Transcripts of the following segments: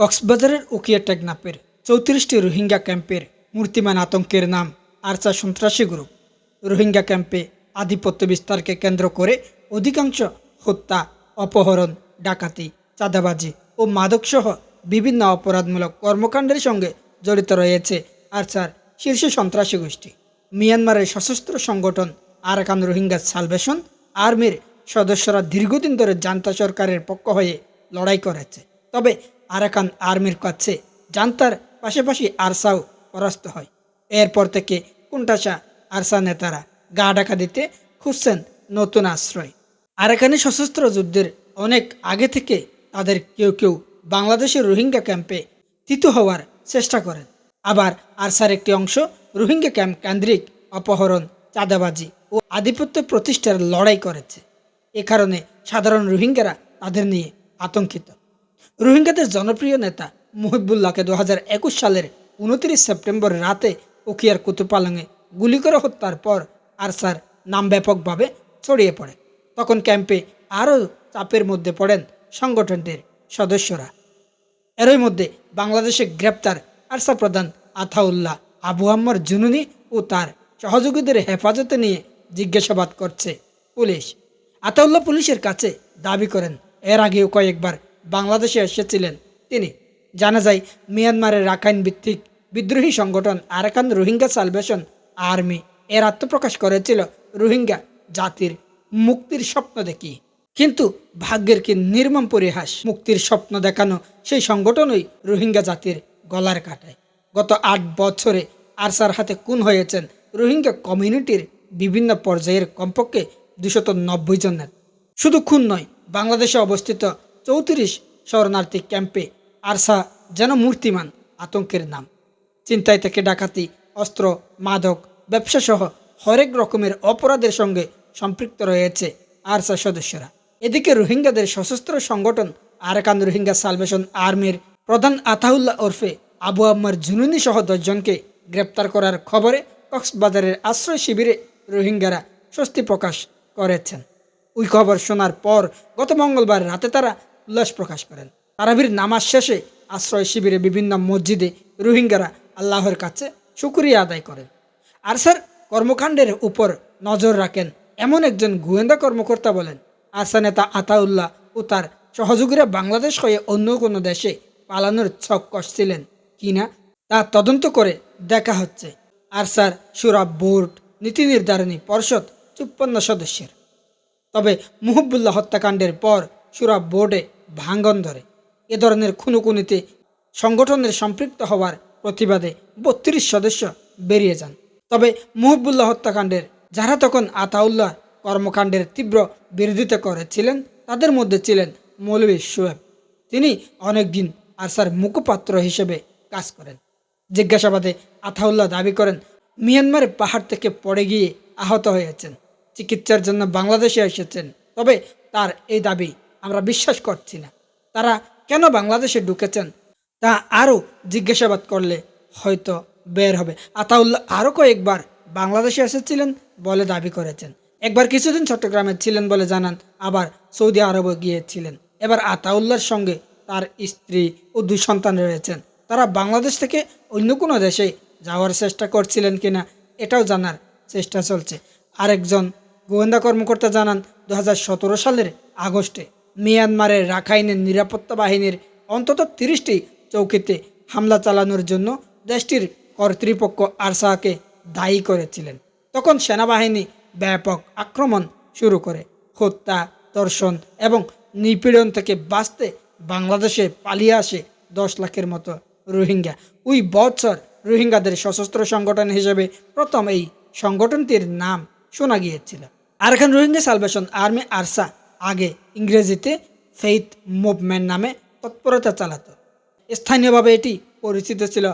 কক্সবাজারের উকিয়া টেকনাপের চৌত্রিশটি রোহিঙ্গা ক্যাম্পের মূর্তিমান আতঙ্কের নাম আরসা সন্ত্রাসী গ্রুপ। রোহিঙ্গা ক্যাম্পে আধিপত্য বিস্তারকে কেন্দ্র করে অধিকাংশ হত্যা, অপহরণ, ডাকাতি, চাঁদাবাজি ও মাদকসহ বিভিন্ন অপরাধমূলক কর্মকাণ্ডের সঙ্গে জড়িত রয়েছে আরসার শীর্ষ সন্ত্রাসী গোষ্ঠী। মিয়ানমারের সশস্ত্র সংগঠন আরাকান রোহিঙ্গা সালভেশন আর্মির সদস্যরা দীর্ঘদিন ধরে জান্তা সরকারের পক্ষ হয়ে লড়াই করেছে। তবে আরাকান আর্মির কাছে জান্তার পাশাপাশি আরসাও পরাস্ত হয়। এরপর থেকে কুন্টাসা আরসা নেতারা গা ডাকা দিতে খুঁজছেন নতুন আশ্রয়। আরাকানি সশস্ত্র যুদ্ধের অনেক আগে থেকে তাদের কেউ কেউ বাংলাদেশের রোহিঙ্গা ক্যাম্পে তিতু হওয়ার চেষ্টা করেন। আবার আরসার একটি অংশ রোহিঙ্গা ক্যাম্প কেন্দ্রিক অপহরণ, চাঁদাবাজি ও আধিপত্য প্রতিষ্ঠার লড়াই করেছে। এ কারণে সাধারণ রোহিঙ্গারা তাদের নিয়ে আতঙ্কিত। রোহিঙ্গাদের জনপ্রিয় নেতা মুহিবুল্লাহকে দু হাজার একুশ সালের উনত্রিশ সেপ্টেম্বর রাতে উকিয়ার কুতুপালংয়ে গুলি করে হত্যার পর আরসার নাম ব্যাপকভাবে ছড়িয়ে পড়ে। তখন ক্যাম্পে আরও চাপের মধ্যে পড়েন সংগঠনটির সদস্যরা। এরই মধ্যে বাংলাদেশে গ্রেপ্তার আরসা প্রধান আথাউল্লাহ আবু আম্মর জুনুনি ও তার সহযোগীদের হেফাজতে নিয়ে জিজ্ঞাসাবাদ করছে পুলিশ। আতাউল্লাহ পুলিশের কাছে দাবি করেন, এর আগেও কয়েকবার বাংলাদেশে এসেছিলেন তিনি। জানা যায় মিয়ানমারের রাখাইন ভিত্তিক বিদ্রোহী সংগঠন আরাকান রোহিঙ্গা সালভেশন আর্মি এর আত্মপ্রকাশ করেছিল রোহিঙ্গা জাতির মুক্তির স্বপ্ন দেখি। কিন্তু ভাগ্যের কি নির্মম পরিহাস মুক্তির স্বপ্ন দেখানো সেই সংগঠনই রোহিঙ্গা জাতির গলার কাটায়। গত আট বছরে আরসার হাতে খুন হয়েছেন রোহিঙ্গা কমিউনিটির বিভিন্ন পর্যায়ের কমপক্ষে দুশত নব্বই জন নেতা শুধু খুন নয়, বাংলাদেশে অবস্থিত চৌত্রিশ শরণার্থী ক্যাম্পে আরসা যেন মূর্তিমান আতঙ্কের নাম। চিন্তায় থেকে ডাকাতি, অস্ত্র, মাদক, ব্যবসাসহ হরেক রকমের অপরাধের সঙ্গে সম্পৃক্ত রয়েছে আরসা সদস্যরা। এদিকে রোহিঙ্গাদের সশস্ত্র সংগঠন আরাকান রোহিঙ্গা সালভেশন আর্মির প্রধান আতাউল্লাহ ওরফে আবু আম্মার জুনুনি সহ দশজনকে গ্রেপ্তার করার খবরে কক্সবাজারের আশ্রয় শিবিরে রোহিঙ্গারা স্বস্তি প্রকাশ করেছেন। ওই খবর শোনার পর গত মঙ্গলবার রাতে তারা উল্লাস প্রকাশ করেন। তারাবির নামাজ শেষে আশ্রয় শিবিরে বিভিন্ন মসজিদে রোহিঙ্গারা আল্লাহর কাছে শুক্রিয়া আদায় করেন। আরসার কর্মকাণ্ডের উপর নজর রাখেন, এমন একজন গোয়েন্দা কর্মকর্তা বলেন, আরসা নেতা আতাউল্লাহ ও তার সহযোগীরা বাংলাদেশ হয়ে অন্য কোনো দেশে পালানোর ছক কষছিলেন কিনা তা তদন্ত করে দেখা হচ্ছে। আরসার সুরা বোর্ড নীতি নির্ধারণী পর্ষদ চুপ্পন্ন সদস্যের। তবে মুহব্বুল্লাহ হত্যাকাণ্ডের পর সুরা বোর্ডে ভাঙ্গন ধরে। এ ধরনের খুনুকুনিতে সংগঠনের সম্পৃক্ত হওয়ার প্রতিবাদে বত্রিশ সদস্য বেরিয়ে যান। তবে মুহব্বুল্লাহ হত্যাকাণ্ডের যারা তখন আতাউল্লাহ কর্মকাণ্ডের তীব্র বিরোধিতা করেছিলেন, তাদের মধ্যে ছিলেন মৌলভী সোয়েব তিনি অনেকদিন আরসার মুখপাত্র হিসেবে কাজ করেন। জিজ্ঞাসাবাদে আতাউল্লাহ দাবি করেন, মিয়ানমারের পাহাড় থেকে পড়ে গিয়ে আহত হয়েছেন। চিকিৎসার জন্য বাংলাদেশে এসেছেন। তবে তার এই দাবি আমরা বিশ্বাস করছি না। তারা কেন বাংলাদেশে ঢুকেছেন? তা আরও জিজ্ঞাসাবাদ করলে হয়তো বের হবে। আতাউল্লাহ আরও কয়েকবার বাংলাদেশে এসেছিলেন বলে দাবি করেছেন। একবার কিছুদিন চট্টগ্রামে ছিলেন বলে জানান, আবার সৌদি আরবে গিয়েছিলেন। এবার আতাউল্লাহর সঙ্গে তার স্ত্রী ও দুই সন্তান রয়েছেন। তারা বাংলাদেশ থেকে অন্য কোনো দেশে যাওয়ার চেষ্টা করছিলেন কিনা এটাও জানার চেষ্টা চলছে। আরেকজন গোয়েন্দা কর্মকর্তা জানান দু হাজার সতেরো সালের আগস্টে মিয়ানমারের রাখাইনের নিরাপত্তা বাহিনীর অন্তত তিরিশটি চৌকিতে হামলা চালানোর জন্য দেশটির কর্তৃপক্ষ আরসাকে দায়ী করেছিলেন। তখন সেনাবাহিনী ব্যাপক আক্রমণ শুরু করে। হত্যা দর্শন এবং নিপীড়ন থেকে বাঁচতে বাংলাদেশে পালিয়ে আসে দশ লাখের মতো রোহিঙ্গা। ওই বছর রোহিঙ্গাদের সশস্ত্র সংগঠন হিসেবে প্রথম এই সংগঠনটির নাম শোনা গিয়েছিল। Arakan Rohingya Salvation Army ARSA আগে ইংরেজিতে ফেইথ মুভমেন্ট নামে তৎপরতা চালাতো। স্থানীয়ভাবে এটি পরিচিত ছিল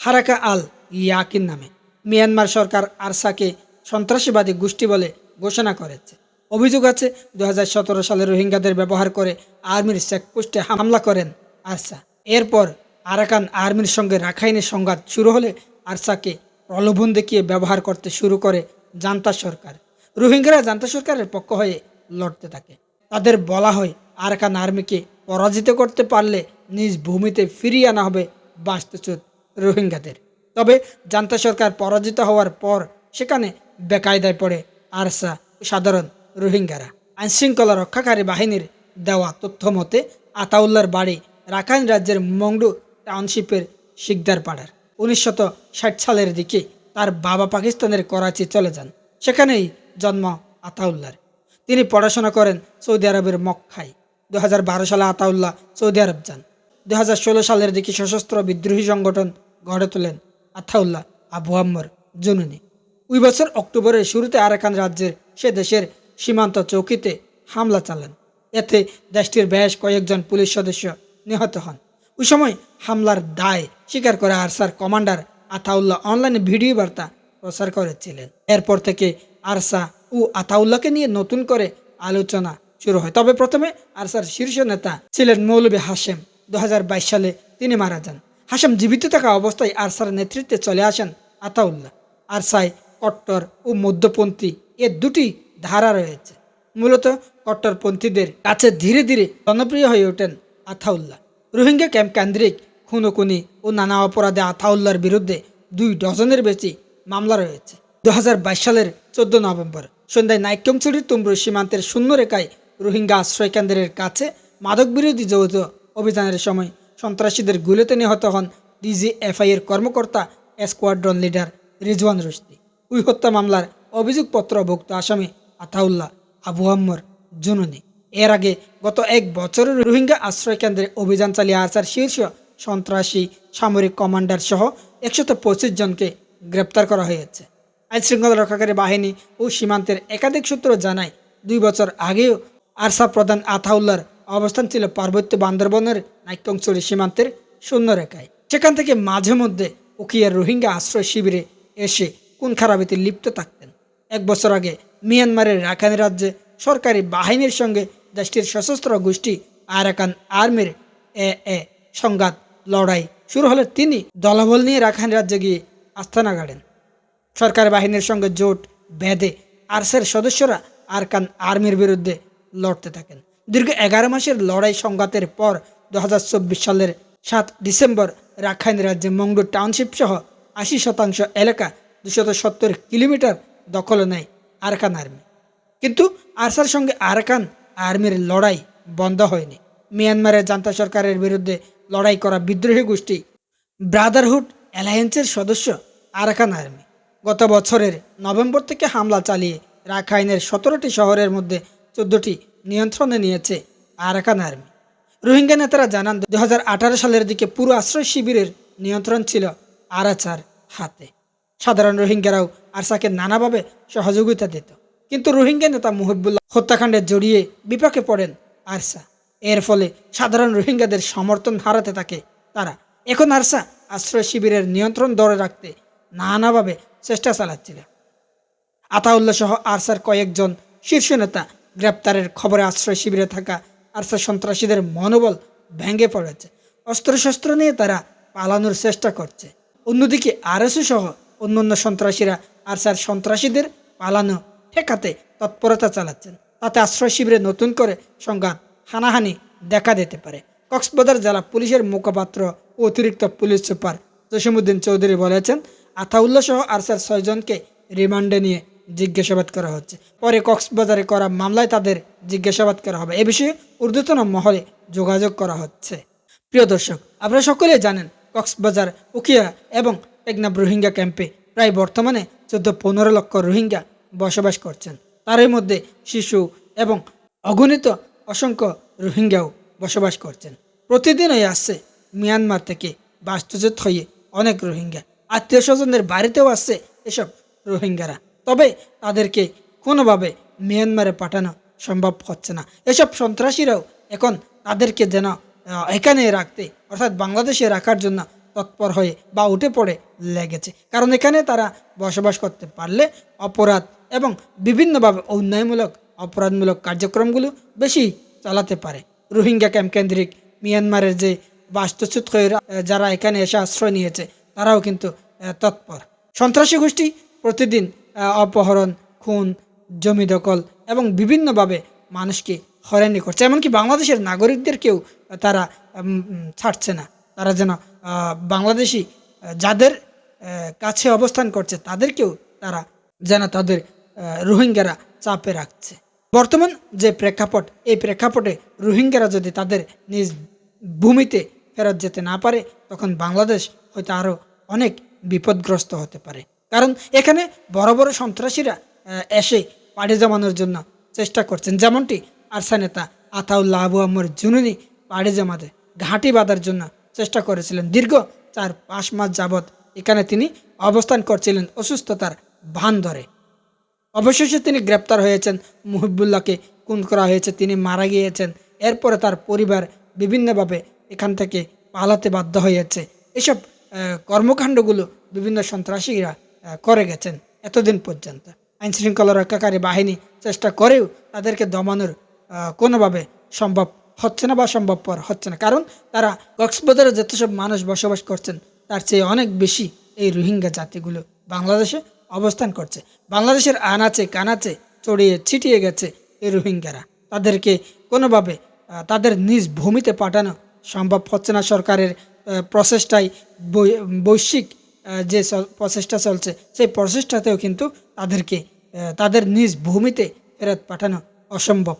হারাকা আল ইয়াকিন নামে। মিয়ানমার সরকার আরসাকে সন্ত্রাসীবাদী গোষ্ঠী বলে ঘোষণা করেছে। অভিযোগ আছে দু হাজার সতেরো সালে রোহিঙ্গাদের ব্যবহার করে আর্মির চেকপোস্টে হামলা করেন আরসা। এরপর আরাকান আর্মির সঙ্গে রাখাইনের সংঘাত শুরু হলে আরসাকে প্রলোভন দেখিয়ে ব্যবহার করতে শুরু করে জান্তা সরকার। রোহিঙ্গারা জান্তা সরকারের পক্ষ হয়ে লড়তে থাকে। তাদের বলা হয়, আরাকান আর্মিকে পরাজিত করতে পারলে নিজ ভূমিতে ফিরিয়ে আনা হবে বাস্তুচ্যুত রোহিঙ্গাদের। তবে জান্তা সরকার পরাজিত হওয়ার পর সেখানে বেকায়দায় পড়ে আরসা সাধারণ রোহিঙ্গারা। আইনশৃঙ্খলা রক্ষাকারী বাহিনীর দেওয়া তথ্য মতে, আতাউল্লার বাড়ি রাখাইন রাজ্যের মংডু টাউনশিপের শিকদার পাড়ার উনিশশত ষাট সালের দিকে তার বাবা পাকিস্তানের করাচি চলে যান। সেখানেই জন্ম আতাউল্লার। তিনি পড়াশোনা করেন সৌদি আরবের মক্কায়। দু হাজার বারো সালে আতাউল্লাহ সৌদি আরব যান। দু হাজার ষোলো সালের দিকে সশস্ত্র বিদ্রোহী সংগঠন গড়ে তোলেন আতাউল্লাহ আবু আম্মর জুনুনি। ওই বছর অক্টোবরের শুরুতে আরাকান রাজ্যের সে দেশের সীমান্ত চৌকিতে হামলা চালান। এতে দেশটির বেশ কয়েকজন পুলিশ সদস্য নিহত হন। ওই সময় হামলার দায় স্বীকার করে আরসার কমান্ডার আতাউল্লাহ অনলাইনে ভিডিও বার্তা প্রচার করেছিলেন। এরপর থেকে আরসা ও আতাউল্লাহকে নিয়ে নতুন করে আলোচনা শুরু হয়। তবে প্রথমে আরসার শীর্ষ নেতা ছিলেন মৌলবী হাশেম দু হাজার বাইশ সালে তিনি মারা যান। হাশেম জীবিত থাকা অবস্থায় আরসার নেতৃত্বে চলে আসেন আতাউল্লাহ। আরসায় কট্টর ও মধ্যপন্থী এ দুটি ধারা রয়েছে। মূলত কট্টরপন্থীদের কাছে ধীরে ধীরে জনপ্রিয় হয়ে ওঠেন আথাউল্লাহ রোহিঙ্গা ক্যাম্প কেন্দ্রিক খুনোখুনি ও নানা অপরাধে আথাউল্লাহর বিরুদ্ধে দুই ডজনের বেশি মামলা রয়েছে। দু হাজার বাইশ সালের চোদ্দ নভেম্বর সন্ধ্যায় নাইক্যংচুরির তুমরু সীমান্তের শূন্যরেখায় রোহিঙ্গা আশ্রয়কেন্দ্রের কাছে মাদক বিরোধী যৌথ অভিযানের সময় সন্ত্রাসীদের গুলিতে নিহত হন ডিজিএফআই এর কর্মকর্তা স্কোয়াড্রন লিডার রিজওয়ান রুশদি। ওই হত্যা মামলার অভিযোগপত্রভুক্ত আসামি আতাউল্লাহ আবু আম্মর জুনুনি। এর আগে গত এক বছরের রোহিঙ্গা আশ্রয়কেন্দ্রে অভিযান চালিয়ে আসার শীর্ষ সন্ত্রাসী সামরিক কমান্ডার সহ একশত পঁচিশ জনকে গ্রেপ্তার করা হয়েছে। আইন শৃঙ্খলা রক্ষাকারী বাহিনী ও সীমান্তের একাধিক সূত্র জানায়, দুই বছর আগেও আরসা প্রধান আতাউল্লার অবস্থান ছিল পার্বত্য বান্দরবনের নাইকংচুরি সীমান্তের শূন্যরেখায়। সেখান থেকে মাঝে মধ্যে উকিয়ার রোহিঙ্গা আশ্রয় শিবিরে এসে কোন খারাপিতে লিপ্ত থাকতেন। এক বছর আগে মিয়ানমারের রাখাইন রাজ্যে সরকারি বাহিনীর সঙ্গে দেশটির সশস্ত্র গোষ্ঠী আরাকান আর্মির এ এ সংঘাত লড়াই শুরু হলে তিনি দলবল নিয়ে রাখাইন রাজ্যে গিয়ে আস্থানা গাড়েন। সরকার বাহিনীর সঙ্গে জোট বেঁধে আরসের সদস্যরা আরকান আর্মির বিরুদ্ধে লড়তে থাকেন। দীর্ঘ এগারো মাসের লড়াই সংঘাতের পর দু হাজার চব্বিশ সালের সাত ডিসেম্বর রাখাইন রাজ্যে মংডু টাউনশিপ সহ আশি শতাংশ এলাকা দুশত সত্তর কিলোমিটার দখলে নেয় আরকান আর্মি। কিন্তু আরসার সঙ্গে আরকান আর্মির লড়াই বন্ধ হয়নি। মিয়ানমারের জান্তা সরকারের বিরুদ্ধে লড়াই করা বিদ্রোহী গোষ্ঠী ব্রাদারহুড অ্যালায়েন্সের সদস্য আরাকান আর্মি। গত বছরের নভেম্বর থেকে হামলা চালিয়ে রাখাইনের সতেরোটি শহরের মধ্যে চোদ্দটি নিয়ন্ত্রণে নিয়েছে আরাকান আর্মি। রোহিঙ্গা নেতারা জানান দুহাজার আঠারো সালের দিকে পুরো আশ্রয় শিবিরের নিয়ন্ত্রণ ছিল আরাচার হাতে। সাধারণ রোহিঙ্গারাও আরসাকে নানাভাবে সহযোগিতা দিত। কিন্তু রোহিঙ্গা নেতা মুহিবুল্লাহ হত্যাকাণ্ডে জড়িয়ে বিপাকে পড়েন আরসা। এর ফলে সাধারণ রোহিঙ্গাদের সমর্থন হারাতে থাকে তারা। এখন আরসা আশ্রয় শিবিরের নিয়ন্ত্রণ ধরে রাখতে নানাভাবে চেষ্টা চালাচ্ছিল। আতাউল্লাহ সহ আরসার কয়েকজন শীর্ষ নেতা গ্রেপ্তারের খবরে আশ্রয় শিবিরে থাকা আরসা সন্ত্রাসীদের মনোবল ভেঙে পড়েছে। অস্ত্রশস্ত্র নিয়ে তারা পালানোর চেষ্টা করছে। অন্যদিকে আরএসও সহ অন্যান্য সন্ত্রাসীরা আরসার সন্ত্রাসীদের পালানো ঠেকাতে তৎপরতা চালাচ্ছেন। তাতে আশ্রয় শিবিরে নতুন করে সংঘাত হানাহানি দেখা দিতে পারে। কক্সবাজার জেলা পুলিশের মুখপাত্র অতিরিক্ত পুলিশ সুপার জসিমুদ্দিন চৌধুরী বলেছেন আতাউল্লাহ সহ আরসার ছয়জনকে রিমান্ডে নিয়ে জিজ্ঞাসাবাদ করা হচ্ছে। পরে কক্সবাজারে করা মামলায় তাদের জিজ্ঞাসাবাদ করা হবে। এ বিষয়ে ঊর্ধ্বতন মহলে যোগাযোগ করা হচ্ছে। প্রিয় দর্শক, আপনারা সকলে জানেন, কক্সবাজার, উকিয়া এবং টেকনাফ রোহিঙ্গা ক্যাম্পে প্রায় বর্তমানে চোদ্দ পনেরো লক্ষ রোহিঙ্গা বসবাস করছেন। তারই মধ্যে শিশু এবং অগণিত অসংখ্য রোহিঙ্গাও বসবাস করছেন। প্রতিদিনই আসছে মিয়ানমার থেকে বাস্তুচ্যুত হয়ে অনেক রোহিঙ্গা। আত্মীয় স্বজনদের বাড়িতেও আসছে এসব রোহিঙ্গারা। তবে তাদেরকে কোনোভাবে মিয়ানমারে পাঠানো সম্ভব হচ্ছে না। এসব সন্ত্রাসীরাও এখন তাদেরকে যেন এখানে রাখতে, অর্থাৎ বাংলাদেশে রাখার জন্য তৎপর হয়ে বা উঠে পড়ে লেগেছে। কারণ এখানে তারা বসবাস করতে পারলে অপরাধ এবং বিভিন্নভাবে অন্যায়মূলক, অপরাধমূলক কার্যক্রমগুলো বেশি চালাতে পারে। রোহিঙ্গা ক্যাম্প কেন্দ্রিক মিয়ানমারের যে বাস্তুচ্যুত হয়ে যারা এখানে এসে আশ্রয় নিয়েছে তারাও কিন্তু তৎপর। সন্ত্রাসী গোষ্ঠী প্রতিদিন অপহরণ, খুন, জমি দখল এবং বিভিন্নভাবে মানুষকে হয়রানি করছে। এমনকি বাংলাদেশের নাগরিকদেরকেও তারা ছাড়ছে না। তারা যেন বাংলাদেশি যাদের কাছে অবস্থান করছে, তাদেরকেও তারা যেন তাদের রোহিঙ্গারা চাপে রাখছে। বর্তমান যে প্রেক্ষাপট, এই প্রেক্ষাপটে রোহিঙ্গারা যদি তাদের নিজ ভূমিতে ফেরত যেতে না পারে, তখন বাংলাদেশ হয়তো আরও অনেক বিপদগ্রস্ত হতে পারে। কারণ এখানে বড় বড় সন্ত্রাসীরা এসে পাড়ি জমানোর জন্য চেষ্টা করছেন। যেমনটি আরসা নেতা আতাউল্লাহ আবু আম্মর জুনুনি পাড়ি জমাতে ঘাঁটি বাঁধার জন্য চেষ্টা করেছিলেন। দীর্ঘ চার পাঁচ মাস যাবৎ এখানে তিনি অবস্থান করছিলেন অসুস্থতার ভান ধরে। অবশেষে তিনি গ্রেপ্তার হয়েছেন, মুহিবুল্লাহকে খুন করা হয়েছে, তিনি মারা গিয়েছেন। এরপরে তার পরিবার বিভিন্নভাবে এখান থেকে পালাতে বাধ্য হয়েছে। এসব কর্মকাণ্ডগুলো বিভিন্ন সন্ত্রাসীরা করে গেছেন এতদিন পর্যন্ত। আইন শৃঙ্খলা রক্ষাকারী বাহিনী চেষ্টা করেও তাদেরকে দমানোর কোনোভাবে সম্ভব হচ্ছে না বা সম্ভবপর হচ্ছে না। কারণ তারা কক্সবাজারে যত সব মানুষ বসবাস করছেন, তার চেয়ে অনেক বেশি এই রোহিঙ্গা জাতিগুলো বাংলাদেশে অবস্থান করছে। বাংলাদেশের আনাচে কানাচে চড়িয়ে ছিটিয়ে গেছে এই রোহিঙ্গারা। তাদেরকে কোনোভাবে তাদের নিজ ভূমিতে পাঠানো সম্ভব হচ্ছে না সরকারের প্রচেষ্টায় বৈশ্বিক যে প্রচেষ্টা চলছে, সেই প্রচেষ্টাতেও কিন্তু তাদেরকে তাদের নিজ ভূমিতে ফেরত পাঠানো অসম্ভব।